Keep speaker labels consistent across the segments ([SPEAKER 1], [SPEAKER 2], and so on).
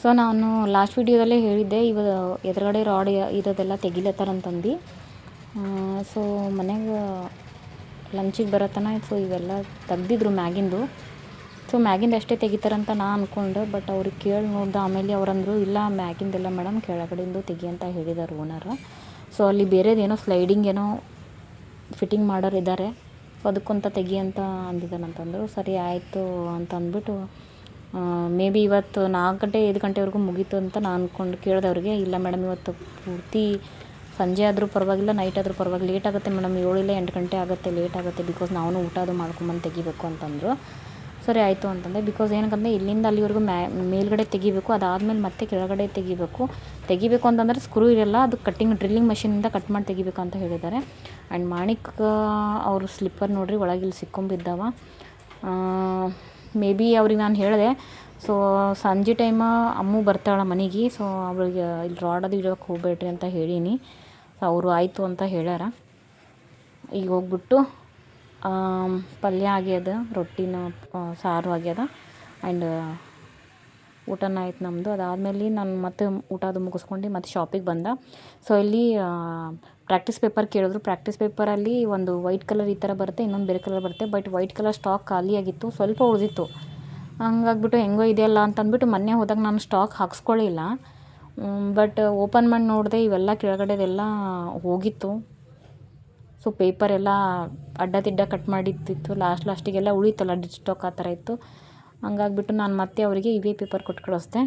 [SPEAKER 1] So ನಾನು last ವಿಡಿಯೋದಲ್ಲೇ ಹೇಳಿದ್ದೆ ಇವ ಎದುರುಗಡೆ ರಾಡ್ ಇರೋದೆಲ್ಲ ತೆಗಿಲತ್ತಾರಂತಂದು ಸೊ ಮನೆಗೆ ಲಂಚಿಗೆ ಬರತ್ತನ ಸೊ ಇವೆಲ್ಲ ತೆಗ್ದಿದ್ರು ಮ್ಯಾಗಿಂದು. ಸೊ ಮ್ಯಾಗಿಂದ ಅಷ್ಟೇ ತೆಗಿತಾರಂತ ನಾ ಅಂದ್ಕೊಂಡೆ ಬಟ್ ಅವ್ರಿಗೆ ಕೇಳಿ ನೋಡ್ದೆ, ಆಮೇಲೆ ಅವರಂದರು, ಇಲ್ಲ, ಮ್ಯಾಗಿಂದೆಲ್ಲ ಮೇಡಮ್ ಕೆಳಗಡೆಯಿಂದ ತೆಗಿ ಅಂತ ಹೇಳಿದಾರೆ ಓನರ್ ಸೊ ಅಲ್ಲಿ ಬೇರೆದೇನೋ ಸ್ಲೈಡಿಂಗ್ ಏನೋ ಫಿಟ್ಟಿಂಗ್ ಮಾಡೋರು ಇದ್ದಾರೆ ಸೊ, ಅದಕ್ಕಂತ ತೆಗಿ ಅಂತ ಅಂದಿದ್ದಾನಂತಂದರು, ಸರಿ, ಆಯಿತು ಅಂತ ಅಂದ್ಬಿಟ್ಟು ಮೇ ಬಿ ಇವತ್ತು ನಾಲ್ಕು ಗಂಟೆ, ಐದು ಗಂಟೆವರೆಗೂ ಮುಗೀತು ಅಂತ ನಾನು ಅಂದ್ಕೊಂಡು ಕೇಳಿದೆ ಅವ್ರಿಗೆ ಇಲ್ಲ ಮೇಡಮ್ ಇವತ್ತು ಪೂರ್ತಿ ಸಂಜೆ ಆದರೂ ಪರವಾಗಿಲ್ಲ ನೈಟ್ ಆದರೂ ಪರವಾಗಿಲ್ಲ ಲೇಟ್ ಆಗುತ್ತೆ ಮೇಡಮ್ ಇಲ್ಲ ಎಂಟು ಗಂಟೆ ಆಗುತ್ತೆ ಲೇಟ್ ಆಗುತ್ತೆ ಬಿಕಾಸ್ ನಾವು ಊಟ ಅದು ಮಾಡ್ಕೊಂಬಂದು ತೆಗಿಬೇಕು ಅಂತಂದರು. ಸರಿ, ಆಯಿತು ಅಂತಂದೆ. ಬಿಕಾಸ್ ಏನಕ್ಕಂದರೆ ಇಲ್ಲಿಂದ ಅಲ್ಲಿವರೆಗೂ ಮ್ಯಾ, ಮೇಲ್ಗಡೆ ತೆಗಿಬೇಕು, ಅದಾದಮೇಲೆ ಮತ್ತೆ ಕೆಳಗಡೆ ತೆಗಿಬೇಕು. ತೆಗಿಬೇಕು ಅಂತಂದರೆ ಸ್ಕ್ರೂ ಇರಲ್ಲ, ಅದು ಕಟ್ಟಿಂಗ್ ಡ್ರಿಲ್ಲಿಂಗ್ ಮಷಿನಿಂದ ಕಟ್ ಮಾಡಿ ತೆಗಿಬೇಕು ಅಂತ ಹೇಳಿದ್ದಾರೆ. ಆ್ಯಂಡ್ ಮಾಣಿಕ್ ಅವರು ಸ್ಲಿಪ್ಪರ್ ನೋಡ್ರಿ ಒಳಗಿಲ್ಲಿ ಸಿಕ್ಕೊಂಬಿದ್ದಾವ. ಮೇ ಬಿ ಅವ್ರಿಗೆ ನಾನು ಹೇಳಿದೆ. ಸೊ ಸಂಜೆ ಟೈಮ ಅಮ್ಮು ಬರ್ತಾಳೆ ಮನೆಗೆ. ಸೊ ಅವಳಿಗೆ ಇಲ್ಲಿ ರಾಡದು ಇಡೋಕ್ಕೆ ಇಡೋಕೆ ಹೋಗ್ಬೇಡ್ರಿ ಅಂತ ಹೇಳೀನಿ. ಸೊ ಅವರು ಆಯಿತು ಅಂತ ಹೇಳ್ಯಾರ. ಈಗ ಹೋಗ್ಬಿಟ್ಟು ಪಲ್ಯ ಆಗ್ಯದ, ರೊಟ್ಟಿನ ಸಾರು ಆಗ್ಯದ. ಆ್ಯಂಡ್ ಊಟನ ಆಯ್ತು ನಮ್ಮದು ಅದಾದಮೇಲೆ ನಾನು ಮತ್ತೆ ಊಟ ಅದು ಮುಗಿಸ್ಕೊಂಡು ಮತ್ತೆ ಶಾಪಿಗೆ ಬಂದ. ಸೊ ಇಲ್ಲಿ ಪ್ರಾಕ್ಟೀಸ್ ಪೇಪರ್ ಕೇಳಿದ್ರು. ಪ್ರಾಕ್ಟೀಸ್ ಪೇಪರಲ್ಲಿ ಒಂದು ವೈಟ್ ಕಲರ್ ಈ ಥರ ಬರುತ್ತೆ, ಇನ್ನೊಂದು ಬೇರೆ ಕಲರ್ ಬರುತ್ತೆ ಬಟ್ ವೈಟ್ ಕಲರ್ ಸ್ಟಾಕ್ ಖಾಲಿಯಾಗಿತ್ತು ಸ್ವಲ್ಪ ಉಳಿದಿತ್ತು. ಹಂಗಾಗ್ಬಿಟ್ಟು ಹೆಂಗೋ ಇದೆಯಲ್ಲ ಅಂತ ಅಂದ್ಬಿಟ್ಟು ಮೊನ್ನೆ ಹೋದಾಗ ನಾನು ಸ್ಟಾಕ್ ಹಾಕ್ಸ್ಕೊಳ್ಳಿಲ್ಲ. ಬಟ್ ಓಪನ್ ಮಾಡಿ ನೋಡಿದೆ ಇವೆಲ್ಲ ಕೆಳಗಡೆದೆಲ್ಲ ಹೋಗಿತ್ತು. ಸೊ ಪೇಪರೆಲ್ಲ ಅಡ್ಡ ತಿಡ್ಡ ಕಟ್ ಮಾಡಿದ್ದಿತ್ತು. ಲಾಸ್ಟ್ ಲಾಸ್ಟಿಗೆಲ್ಲ ಉಳಿತಲ್ಲ ಸ್ಟಾಕ್ ಆ ಥರ ಇತ್ತು. ಹಂಗಾಗ್ಬಿಟ್ಟು ನಾನು ಮತ್ತೆ ಅವರಿಗೆ ಇವೇ ಪೇಪರ್ ಕೊಟ್ಟು ಕಳಿಸ್ದೆ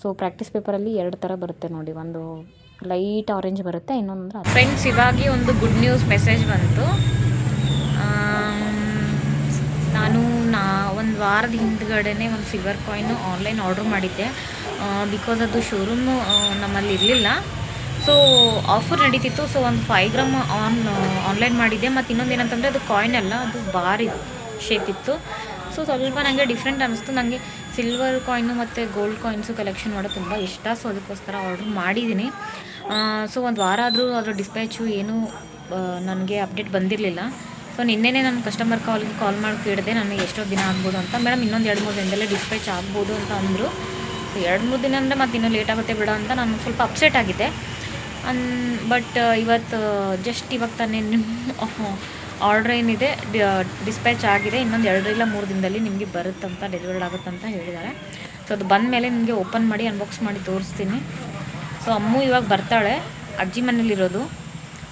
[SPEAKER 1] ಸೊ ಪ್ರಾಕ್ಟೀಸ್ ಪೇಪರಲ್ಲಿ ಎರಡು ಥರ ಬರುತ್ತೆ ನೋಡಿ, ಒಂದು ಲೈಟ್ ಆರೆಂಜ್ ಬರುತ್ತೆ ಇನ್ನೊಂದು ಫ್ರೆಂಡ್ಸ್ ಇವಾಗಿ ಒಂದು ಗುಡ್ ನ್ಯೂಸ್ ಮೆಸೇಜ್ ಬಂತು. ನಾನು ನಾ ಒಂದು ವಾರದ ಹಿಂದ್ಗಡೆನೆ ಒಂದು ಸಿಲ್ವರ್ ಕಾಯಿನು ಆನ್ಲೈನ್ ಆರ್ಡ್ರ್ ಮಾಡಿದ್ದೆ. ಬಿಕಾಸ್ ಅದು ಶೋರೂಮು ನಮ್ಮಲ್ಲಿ ಇರಲಿಲ್ಲ. ಸೊ ಆಫರ್ ನಡೀತಿತ್ತು. ಸೊ ಒಂದು ಫೈವ್ ಗ್ರಾಮ್ ಆನ್ ಆನ್ಲೈನ್ ಮಾಡಿದ್ದೆ. ಮತ್ತು ಇನ್ನೊಂದು ಏನಂತಂದರೆ ಅದು ಕಾಯಿನ್ ಅಲ್ಲ, ಅದು ಬಾರ್ ಶೇಪ್ ಇತ್ತು ಸೊ ಸ್ವಲ್ಪ ನನಗೆ ಡಿಫ್ರೆಂಟ್ ಅನ್ನಿಸ್ತು ನನಗೆ ಸಿಲ್ವರ್ ಕಾಯಿನು ಮತ್ತು ಗೋಲ್ಡ್ ಕಾಯಿನ್ಸು ಕಲೆಕ್ಷನ್ ಮಾಡೋದು ತುಂಬ ಇಷ್ಟ. ಸೊ ಅದಕ್ಕೋಸ್ಕರ ಆರ್ಡ್ರ್ ಮಾಡಿದ್ದೀನಿ ಸೊ ಒಂದು ವಾರ ಆದರೂ ಅದರ ಡಿಸ್ಪ್ಯಾಚು ಏನೂ ನನಗೆ ಅಪ್ಡೇಟ್ ಬಂದಿರಲಿಲ್ಲ. ಸೊ ನಿನ್ನೆನೇ ನಾನು ಕಸ್ಟಮರ್ ಕಾಲ್ಗೆ ಕಾಲ್ ಮಾಡಿ ಕೇಳಿದೆ, ನನಗೆ ಎಷ್ಟೋ ದಿನ ಆಗ್ಬೋದು ಅಂತ. ಮೇಡಮ್, ಇನ್ನೊಂದು ಎರಡು ಮೂರು ದಿನದಲ್ಲೇ ಡಿಸ್ಪ್ಯಾಚ್ ಆಗ್ಬೋದು ಅಂತ ಅಂದರು. ಎರಡು ಮೂರು ದಿನ ಅಂದರೆ ಮತ್ತೆ ಇನ್ನೂ ಲೇಟ್ ಆಗುತ್ತೆ ಬಿಡ ಅಂತ ನಾನು ಸ್ವಲ್ಪ ಅಪ್ಸೆಟ್ ಆಗಿದ್ದೆ. ಅನ್ ಬಟ್ ಇವತ್ತು ಜಸ್ಟ್ ಇವಾಗ ತಾನೇ ನಿಮ್ಮ ಆರ್ಡ್ರ್ ಏನಿದೆ ಡಿಸ್ಪ್ಯಾಚ್ ಆಗಿದೆ. ಇನ್ನೊಂದು ಎರಡರಿಂದ ಮೂರು ದಿನದಲ್ಲಿ ನಿಮಗೆ ಬರುತ್ತಂತ ಡೆಲಿವರ್ಡ್ ಆಗುತ್ತಂತ ಹೇಳಿದ್ದಾರೆ. ಸೊ ಅದು ಬಂದ ಮೇಲೆ ನಿಮಗೆ ಓಪನ್ ಮಾಡಿ ಅನ್ಬಾಕ್ಸ್ ಮಾಡಿ ತೋರಿಸ್ತೀನಿ. ಸೊ ಅಮ್ಮು ಇವಾಗ ಬರ್ತಾಳೆ, ಅಜ್ಜಿ ಮನೇಲಿರೋದು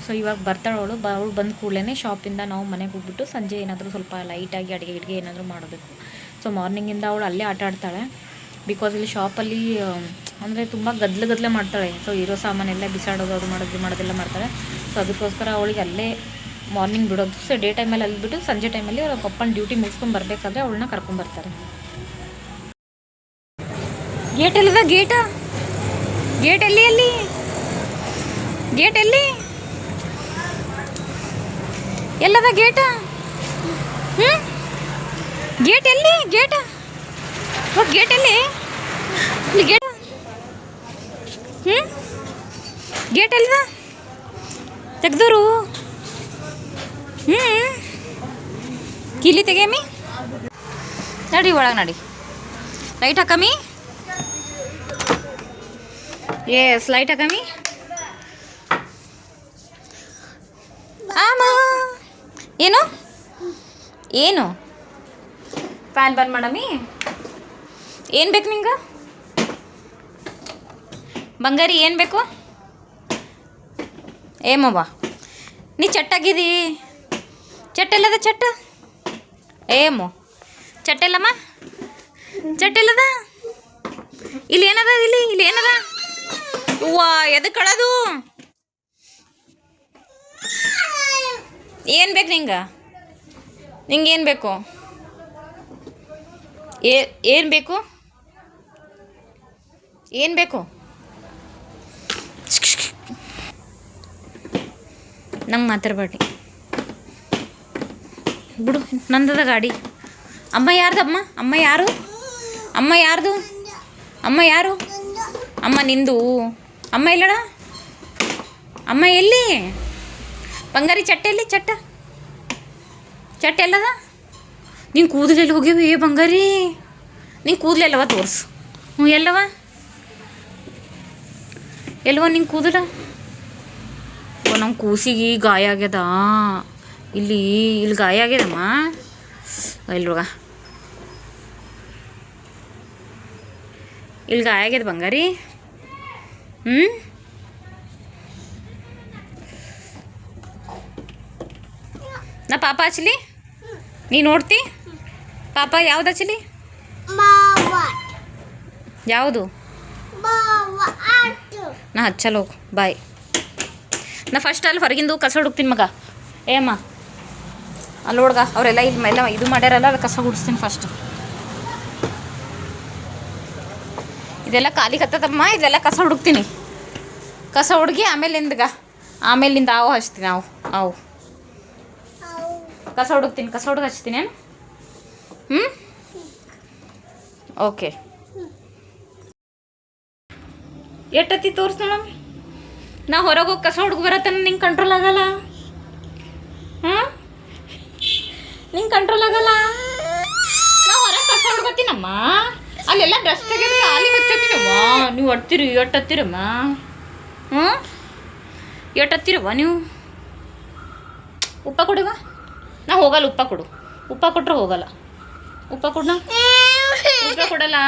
[SPEAKER 1] ಸೊ ಇವಾಗ ಬರ್ತಾಳೆ ಅವಳು. ಬ ಅವಳು ಬಂದ ಕೂಡಲೇ ಶಾಪಿಂದ ನಾವು ಮನೆಗೆ ಹೋಗ್ಬಿಟ್ಟು ಸಂಜೆ ಏನಾದರೂ ಸ್ವಲ್ಪ ಲೈಟಾಗಿ ಅಡುಗೆ ಗಿಡಿಗೆ ಏನಾದರೂ ಮಾಡಬೇಕು. ಸೊ ಮಾರ್ನಿಂಗಿಂದ ಅವಳು ಅಲ್ಲೇ ಆಟ ಆಡ್ತಾಳೆ. ಬಿಕಾಸ್ ಇಲ್ಲಿ ಶಾಪಲ್ಲಿ ಅಂದರೆ ತುಂಬ ಗದ್ದಲ ಗದ್ಲೆ ಮಾಡ್ತಾಳೆ. ಸೊ ಇರೋ ಸಾಮಾನೆಲ್ಲ ಬಿಸಾಡೋದು, ಅದು ಮಾಡೋದು ಮಾಡೋದೆಲ್ಲ ಮಾಡ್ತಾಳೆ. ಸೊ ಅದಕ್ಕೋಸ್ಕರ ಅವಳಿಗೆ ಅಲ್ಲೇ ಮಾರ್ನಿಂಗ್ ಬಿಡೋದು. ಸೊ ಡೇ ಟೈಮಲ್ಲಿ ಅಲ್ಲಿ ಬಿಟ್ಟು ಸಂಜೆ ಟೈಮಲ್ಲಿ ಅವ್ರ ಪಪ್ಪನ ಡ್ಯೂಟಿ ಮುಗಿಸ್ಕೊಂಡು ಬರಬೇಕಾದ್ರೆ ಅವಳನ್ನ ಕರ್ಕೊಂಬರ್ತಾರೆ ಗೇಟ್ ಅಲ್ಲದ ಗೇಟ ಗೇಟ್ ಎಲ್ಲಿ ಅಲ್ಲಿ ಗೇಟ್ ಎಲ್ಲಿ? ಎಲ್ಲದ ಗೇಟ? ಹ್ಞೂ ಗೇಟ್ ಎಲ್ಲಿ, ಗೇಟ? ಹೋಗಿ ಗೇಟ್ ಎಲ್ಲಿ? ಇಲ್ಲಿ ಗೇಟ್ ಹ್ಞೂ ಗೇಟ್ ಎಲ್ಲಿದ? ತೆಗ್ದರು? ಹ್ಞೂ ಕೀಲಿ ತೆಗೆಯಮ್ಮಿ ನಡಿ ಒಳಗೆ ನಡಿ. ಲೈಟ್ ಹಾಕಮ್ಮಿ ಎಸ್ ಲೈಟ್ ಹಾಕಮ್ಮಿ ಆಮ! ಏನು? ಏನು? ಫ್ಯಾನ್ ಬಂದ್ ಮಾಡಮ್ಮಿ ಏನು ಬೇಕು ನಿಂಗೆ? ಬಂಗಾರಿ ಏನು ಬೇಕು? ಏಮವ್ವ ನೀ ಚಟ್ಟಾಗಿದಿ? ಚಟ್ಟೆಲ್ಲದ ಚಟ್ಟ? ಏಮು ಚಟ್ಟೆಲ್ಲಮ್ಮ? ಚಟ್ಟೆಲ್ಲದ? ಇಲ್ಲಿ ಏನದ ಇಲ್ಲಿ? ಇಲ್ಲಿ ಏನದ? ಹೂವ ಎದಕ್ಕೆ ಕಳದು ಏನು ಬೇಕು ನಿಂಗೆ? ನಿಂಗೆ ಏನು ಬೇಕು? ಏನು ಬೇಕು? ಏನು ಬೇಕು? ನಂಗೆ ಮಾತಾಡಬೇಡಿ ಬಿಡು, ನಂದದ ಗಾಡಿ. ಅಮ್ಮ ಯಾರ್ದಮ್ಮ ಅಮ್ಮ ಯಾರು? ಅಮ್ಮ ಯಾರ್ದು? ಅಮ್ಮ ಯಾರು? ಅಮ್ಮ, ನಿಂದು? ಅಮ್ಮ ಇಲ್ಲಡ ಅಮ್ಮ ಎಲ್ಲಿ? ಬಂಗಾರಿ ಚಟ್ಟೆ ಎಲ್ಲಿ? ಚಟ್ಟ? ಚಟ್ಟೆ ಎಲ್ಲದ? ನೀನು ಕೂದಲೆಲ್ಲ ಹೋಗ್ಯವ ಏ ಬಂಗಾರಿ? ನೀನು ಕೂದಲೆಲ್ಲವ ತೋರಿಸು. ಹ್ಞೂ, ಎಲ್ಲವ? ಎಲ್ಲವ ನಿಂಗೆ ಕೂದಲ? ನಮ್ಮ ಕೂಸಿಗೆ ಗಾಯ ಆಗ್ಯದ. ಇಲ್ಲಿ ಇಲ್ಲಿ ಗಾಯ ಆಗ್ಯದಮ್ಮ. ಇಲ್ವಾಗ ಇಲ್ಲಿ ಗಾಯ ಆಗ್ಯದ ಬಂಗಾರಿ? ಹ್ಞೂ ನಾ ಪಾಪ ಹಚ್ಚಲಿ ನೀ ನೋಡ್ತಿ? ಪಾಪ ಯಾವ್ದು ಹಚ್ಚಲಿ ಯಾವುದು? ನಾ ಹಚ್ಚಲ್ಲ ಹೋಗು, ಬಾಯ್. ನಾ ಫಸ್ಟ್ ಅಲ್ಲಿ ಹೊರಗಿಂದು ಕಸ ಹುಡುಕ್ತೀನಿ ಮಗ. ಏ ಅಮ್ಮ, ಅಲ್ಲಿ ಹುಡ್ಗ ಅವರೆಲ್ಲ ಇಲ್ಲಿ ಎಲ್ಲ ಇದು ಮಾಡ್ಯಾರಲ್ಲ ಅಲ್ಲಿ ಕಸ ಗುಡಿಸ್ತೀನಿ ಫಸ್ಟ್ ಇದೆಲ್ಲ ಖಾಲಿ ಕತ್ತದಮ್ಮ ಇದೆಲ್ಲ ಕಸ ಹುಡುಕ್ತೀನಿ. ಕಸ ಹುಡುಗಿ ಆಮೇಲಿಂದಗ ಆಮೇಲಿಂದ ಆವು ಹಚ್ತೀನಿ ಅವು ಅವು ಕಸ ಹುಡುಕ್ತೀನಿ, ಕಸ ಹುಡುಗ ಹಚ್ತೀನಿ ಹ್ಞೂ ಓಕೆ. ಎಟ್ಟತ್ತಿ ತೋರ್ಸ್ ನೋಡಮ್ ನಾ ಹೊರಗೆ ಹೋಗಿ ಕಸ ಹುಡುಗ ಬರತ್ತನ ನಿಂಗೆ ಕಂಟ್ರೋಲ್ ಆಗಲ್ಲ? ಹಾಂ? ನಿಂಗೆ ಕಂಟ್ರೋಲ್ ಆಗಲ್ಲ? ನಾ ಹೊರಗೆ ಕಸ ಹುಡ್ಕೋತೀನಮ್ಮ ಅಲ್ಲೆಲ್ಲ ಡ್ರೆಸ್ ತೆಗೆದು ನೀವು ಒಡ್ತೀರಿ ಎಟ್ ಹತ್ತಿರಮ್ಮ. ಹ್ಞೂ? ಹತ್ತೀರವ್ವ ನೀವು? ಉಪ್ಪ ಕೊಡುವ? ನಾ ಹೋಗಲ್ಲ, ಉಪ್ಪ ಕೊಡು. ಉಪ್ಪ ಕೊಟ್ರೆ ಹೋಗಲ್ಲ. ಉಪ್ಪ ಕೊಡ್ನ? ಉಪ್ಪ ಕೊಡಲ್ಲ.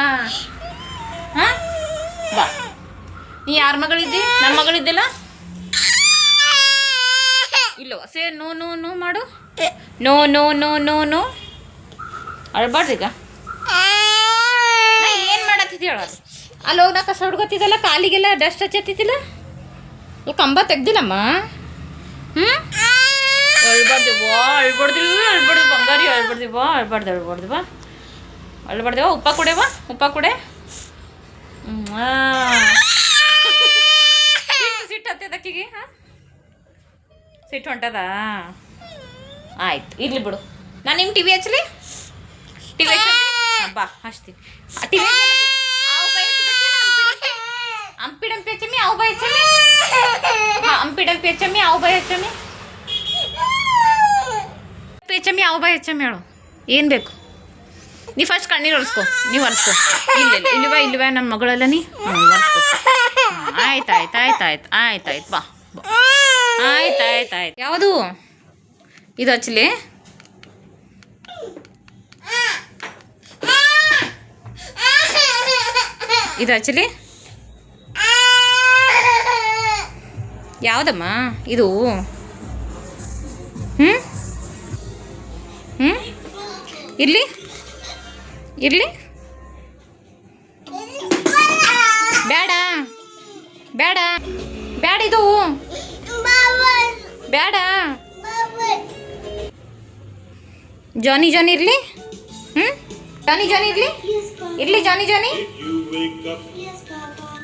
[SPEAKER 1] ಹಾಂ? ಬಾ. ನೀ ಯಾರ ಮಗಳಿದ್ದಿ? ನಮ್ಮ ಮಗಳಿದ್ದೆಲ್ಲ? ಇಲ್ಲವ ಸೇ, ನೋ ನೋ ನೋ ಮಾಡು. No no no no no. ಅಳ್ಬಾರ್ದು ಈಗ ನಾ ಏನು ಮಾಡತ್ತಿದ್ದಿ ಹೇಳೋದು ಅಲ್ಲಿ ಹೋಗಿ ನಾ ಕಸ ಹುಡ್ಕೊತಿದ್ದಲ್ಲ ಕಾಲಿಗೆಲ್ಲ ಡಸ್ಟ್ ಹಚ್ಚತ್ತಿದ್ದಿಲ್ಲ? ಅಲ್ಲಿ ಕಂಬ ತೆಗ್ದಿಲ್ಲಮ್ಮ? ಹ್ಞೂ ಅಳ್ಬಾರ್ದು ವಾ ಅಳ್ಬಾರ್ದು ಅಳ್ಬಾರ್ದು ಬಂಗಾರಿ ಅಳ್ಬಾರ್ದು ಬಾ ಅಳ್ಬಾರ್ದು ಅಳ್ಬಾರ್ದು ಬಾ ಅಳ್ಬಾರ್ದು ಉಪ್ಪ ಕುಡೆವಾ ಉಪ್ಪ ಕುಡೆ. ಸಿಟ್ಟು ಹತ್ತದ ಅಕ್ಕಿಗೆ ಹಾಂ ಸಿಟ್ಟು ಹೊಂಟದ? ಆಯ್ತು, ಇರ್ಲಿ ಬಿಡು. ನಾನು ನಿಮ್ಮ ಟಿ ವಿ ಹಚ್ಚಲಿ? ಟಿ ವಿ ಹಚ್ಚಲಿ ಬಾ, ಹಚ್ತೀನಿ. ಅಂಪಿಡಂಪಿ ಹಚ್ಚಮಿ ಅವು ಬೈ ಹಚ್ಚಮಿ ಹಾಂ ಅಂಪಿಡಂಪಿ ಹಚ್ಚಮಿ ಅವು ಬೈ ಹಚ್ಚಮಿ ಹೆಚ್ಚಮ್ಮಿ ಯಾವ ಹೇಳು ಏನು ಬೇಕು? ನೀ ಫಸ್ಟ್ ಕಣ್ಣೀರು ಒರೆಸ್ಕೊ, ನೀವು ಒರೆಸ್ಕೊ. ಇಲ್ಲ ಇಲ್ವಾ ಬಾ ನನ್ನ ಮಗಳೆಲ್ಲ ನೀ. ಒರೆಸ್ಕೊ. ಆಯ್ತು ಆಯ್ತು ಆಯ್ತು ಆಯ್ತು ಆಯ್ತು ಆಯ್ತು, ಬಾ. ಆಯ್ತು ಆಯ್ತು ಆಯ್ತು. ಯಾವುದು? ಇದು ಹಚ್ಚಲಿ ಇದು ಹಚ್ಚಲಿ ಯಾವುದಮ್ಮ? ಇದು? ಹ್ಞೂ ಹ್ಞೂ ಇರ್ಲಿ. ಇರ್ಲಿ. ಬೇಡ ಬೇಡ ಬೇಡ ಇದು. ಬೇಡ ಜಾನಿ ಜಾನಿ ಇರ್ಲಿ. ಹ್ಞೂ ಜಾನಿ ಜಾನಿ ಇರ್ಲಿ. ಇರ್ಲಿ ಜಾನಿ ಜಾನಿ.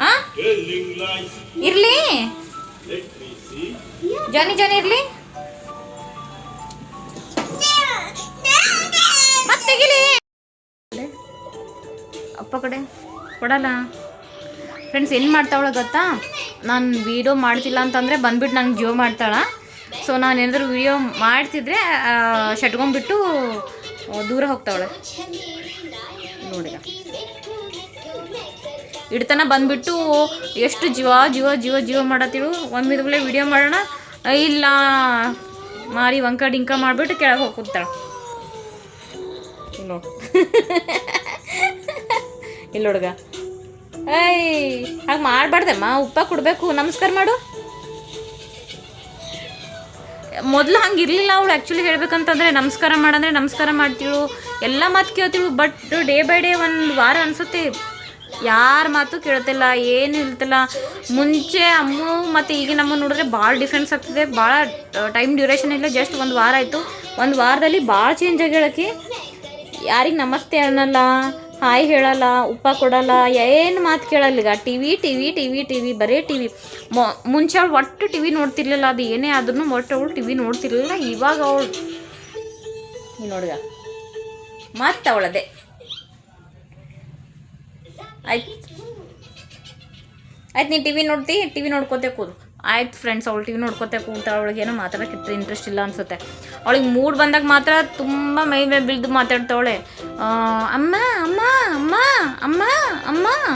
[SPEAKER 1] ಹಾಂ ಇರಲಿ. ಜಾನಿ ಜಾನಿ ಇರ್ಲಿ. ಮತ್ತೆ ಅಪ್ಪ ಕಡೆ, ಕೊಡಲ್ಲ. ಫ್ರೆಂಡ್ಸ್ ಏನು ಮಾಡ್ತಾವಳ ಗೊತ್ತಾ? ನಾನು ವೀಡಿಯೋ ಮಾಡ್ತಿಲ್ಲ ಅಂತಂದರೆ ಬಂದ್ಬಿಟ್ಟು ನಂಗೆ ಜೀವ ಮಾಡ್ತಾಳ. ಸೊ ನಾನು ಏನಾದರೂ ವೀಡಿಯೋ ಮಾಡ್ತಿದ್ರೆ ಶಟ್ಕೊಂಡ್ಬಿಟ್ಟು ದೂರ ಹೋಗ್ತಾವಳೆ. ನೋಡಿದ. ಇಡ್ತನ ಬಂದ್ಬಿಟ್ಟು ಎಷ್ಟು ಜೀವ ಜೀವ ಜೀವ ಜೀವ ಮಾಡತ್ತಿಳು ಒಂದು ಮಿದ್ಗಳೇ ವಿಡಿಯೋ ಮಾಡೋಣ. ಇಲ್ಲ, ಮಾರಿ ಒಂಕ ಡಿಂಕ ಮಾಡಿಬಿಟ್ಟು ಕೆಳಗೆ ಹೋಗಿ ಇಲ್ಲ. ಹುಡುಗ. ಐ ಹಾಗೆ ಮಾಡಬಾರ್ದಮ್ಮ, ಉಪ್ಪ ಕೊಡಬೇಕು. ನಮಸ್ಕಾರ ಮಾಡು. ಮೊದಲು ಹಂಗೆ ಇರಲಿಲ್ಲ ಅವಳು. ಆ್ಯಕ್ಚುಲಿ ಹೇಳ್ಬೇಕಂತಂದರೆ ನಮಸ್ಕಾರ ಮಾಡಂದ್ರೆ ನಮಸ್ಕಾರ ಮಾಡ್ತಿಳು. ಎಲ್ಲ ಮಾತು ಕೇಳ್ತಿಳು ಬಟ್ ಡೇ ಬೈ ಡೇ ಒಂದು ವಾರ ಅನಿಸುತ್ತೆ. ಯಾರ ಮಾತು ಕೇಳ್ತಿಲ್ಲ ಏನು ಇಲ್ತಿಲ್ಲ ಮುಂಚೆ ಅಮ್ಮು ಮತ್ತು ಈಗಿನ ನಮ್ಮ ನೋಡಿದ್ರೆ ಭಾಳ ಡಿಫ್ರೆನ್ಸ್ ಆಗ್ತಿದೆ. ಭಾಳ ಟೈಮ್ ಡ್ಯೂರೇಷನ್ ಇಲ್ಲ ಜಸ್ಟ್ ಒಂದು ವಾರ ಆಯಿತು. ಒಂದು ವಾರದಲ್ಲಿ ಭಾಳ ಚೇಂಜ್ ಆಗ್ಯಾಳಕಿ. ಯಾರಿಗೆ ನಮಸ್ತೆ ಅನ್ನಲ್ಲ, ಹಾಯ್ ಹೇಳಲ್ಲ, ಉಪ್ಪ ಕೊಡಲ್ಲ, ಏನು ಮಾತು ಕೇಳಲ್ಲ ಈಗ. T V T V T V T V ಬರೀ ಟಿ ವಿ ಮುಂಚೆ ಅವಳು ಒಟ್ಟು ಟಿ ವಿ ನೋಡ್ತಿರ್ಲಿಲ್ಲ, ಅದು ಏನೇ ಆದ್ರೂ ಒಟ್ಟು ಅವಳು ಟಿ ವಿ ನೋಡ್ತಿರ್ಲಿಲ್ಲ. ಇವಾಗ ಅವಳು ನೋಡಿದ ಮತ್ತೆ ಅವಳದೆ. ಆಯ್ತು. ಆಯ್ತು, ನೀನು ಟಿ ವಿ ನೋಡ್ತಿ? ಟಿ ವಿ ನೋಡ್ಕೋತೆ ಕೂದು ಆಯ್ತು ಫ್ರೆಂಡ್ಸ್ ಅವಳು ಟಿ ವಿ ನೋಡ್ಕೋತೆ ಕೂತ. ಅವಳಿಗೆ ಏನೋ ಮಾತಾಡೋಕೆ ಇಂಟ್ರೆಸ್ಟ್ ಇಲ್ಲ ಅನ್ಸುತ್ತೆ. ಅವಳಿಗೆ ಮೂಡ್ ಬಂದಾಗ ಮಾತ್ರ ತುಂಬ ಮೈ ಮೇಲೆ ಬಿಳ್ದು ಮಾತಾಡ್ತಾವಳೆ. ಅಮ್ಮ ಅಮ್ಮ ಅಮ್ಮ ಅಮ್ಮ ಅಮ್ಮ ಅಮ್ಮ.